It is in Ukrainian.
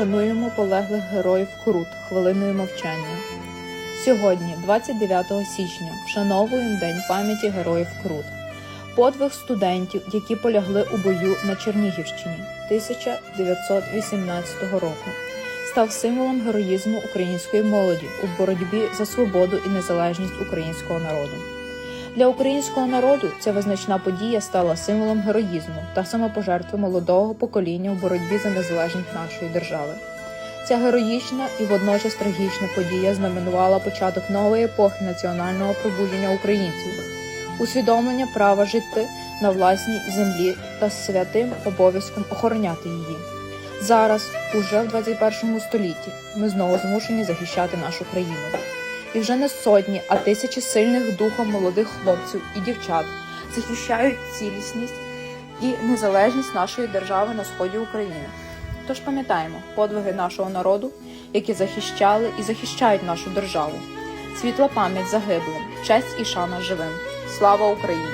Вшануємо полеглих героїв Крут хвилиною мовчання. Сьогодні, 29 січня, вшановуємо День пам'яті героїв Крут. Подвиг студентів, які полягли у бою на Чернігівщині 1918 року, став символом героїзму української молоді у боротьбі за свободу і незалежність українського народу. Для українського народу ця визначна подія стала символом героїзму та самопожертви молодого покоління у боротьбі за незалежність нашої держави. Ця героїчна і водночас трагічна подія знаменувала початок нової епохи національного пробудження українців, усвідомлення права жити на власній землі та святим обов'язком охороняти її. Зараз, уже в 21 столітті, ми знову змушені захищати нашу країну. І вже не сотні, а тисячі сильних духом молодих хлопців і дівчат захищають цілісність і незалежність нашої держави на сході України. Тож пам'ятаємо подвиги нашого народу, які захищали і захищають нашу державу. Світла пам'ять загиблим, честь і шана живим. Слава Україні!